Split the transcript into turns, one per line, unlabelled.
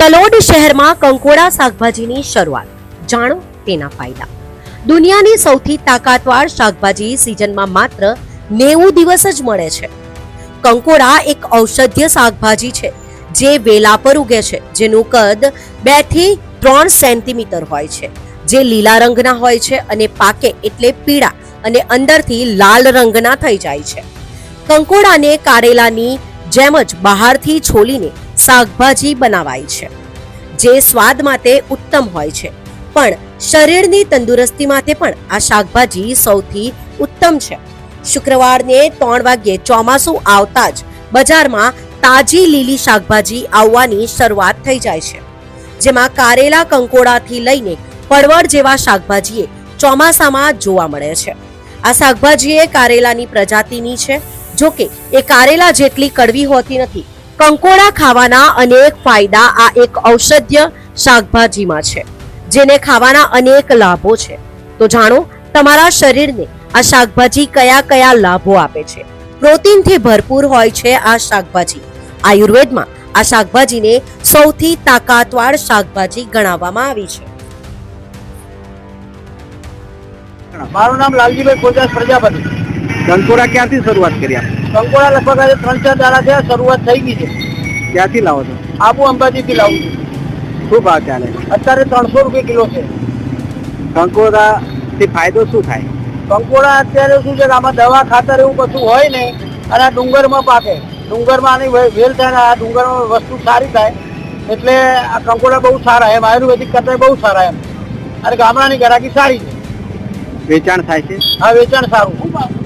તલોડ શહેરમાં કંકોડા શાકભાજીની શરૂઆત. જાણો તેના ફાયદા. દુનિયાની સૌથી તાકાતવાર શાકભાજી સિઝનમાં માત્ર નેવું દિવસ જ મળે છે. કંકોડા એક ઔષધીય શાકભાજી છે, જે વેલા પર ઉગે છે, જેનું કદ બેથી ત્રણ સેન્ટીમીટર હોય છે. જે લીલા રંગના હોય છે અને પાકે એટલે પીળા અને અંદરથી લાલ રંગના થઈ જાય છે. કંકોડાને કારેલાની જેમ જ બહારથી છોલીને શાકભાજી બનાવાય છે. જે સ્વાદ માટે ઉત્તમ હોય છે. પણ શરીરની તંદુરસ્તી માટે પણ આ શાકભાજી સૌથી ઉત્તમ છે. શુક્રવારને ત્રણ વાગ્યે ચોમાસું આવતા જ બજારમાં તાજી લીલી શાકભાજી આવવાની શરૂઆત થઈ જાય છે. જેમાં કારેલા કંકોડાથી લઈને પડવળ જેવા શાકભાજીએ ચોમાસામાં જોવા મળે છે. આ શાકભાજી એ કારેલાની પ્રજાતિની છે. જો કે એ કારેલા જેટલી કડવી હોતી નથી. કંકોડા ખાવાના અનેક ફાયદા આ એક ઔષધ્ય શાકભાજીમાં છે, જેને ખાવાના અનેક લાભો છે. તો જાણો, તમારા શરીરને આ શાકભાજી કયા કયા લાભો આપે છે? પ્રોટીનથી ભરપૂર હોય છે આ શાકભાજી. આયુર્વેદમાં આ શાકભાજીને સૌથી તાકાતવાર શાકભાજી ગણાવવામાં આવી છે.
મારું નામ લાલજીભાઈ ખોજાસ પ્રજાપતિ.
કંકોડા ક્યાંથી શરૂઆત કરી આપણે
કંકોડા લગભગ આજે ત્રણ ચાર દાડા થયા શરૂઆત થઈ ગઈ છે.
ક્યાંથી લાવો છો?
આબુ અંબાજીથી લાવું છું.
શું ભાવ ચાલે
અત્યારે ત્રણસો રૂપિયા કિલો છે.
કંકોડા થી ફાયદો શું થાય?
કંકોડા અત્યારે શું છે કે આમાં દવા ખાતર એવું કશું હોય ને અને આ ડુંગરમાં પાકે. ડુંગરમાં આની વેલ થાય ને આ ડુંગરમાં વસ્તુ સારી થાય એટલે આ કંકોડા બહુ સારા એમ આયુર્વેદિક કરતા બહુ સારા એમ. અને ગામડાની ગરાકી સારી છે.
વેચાણ થાય છે?
આ વેચાણ સારું.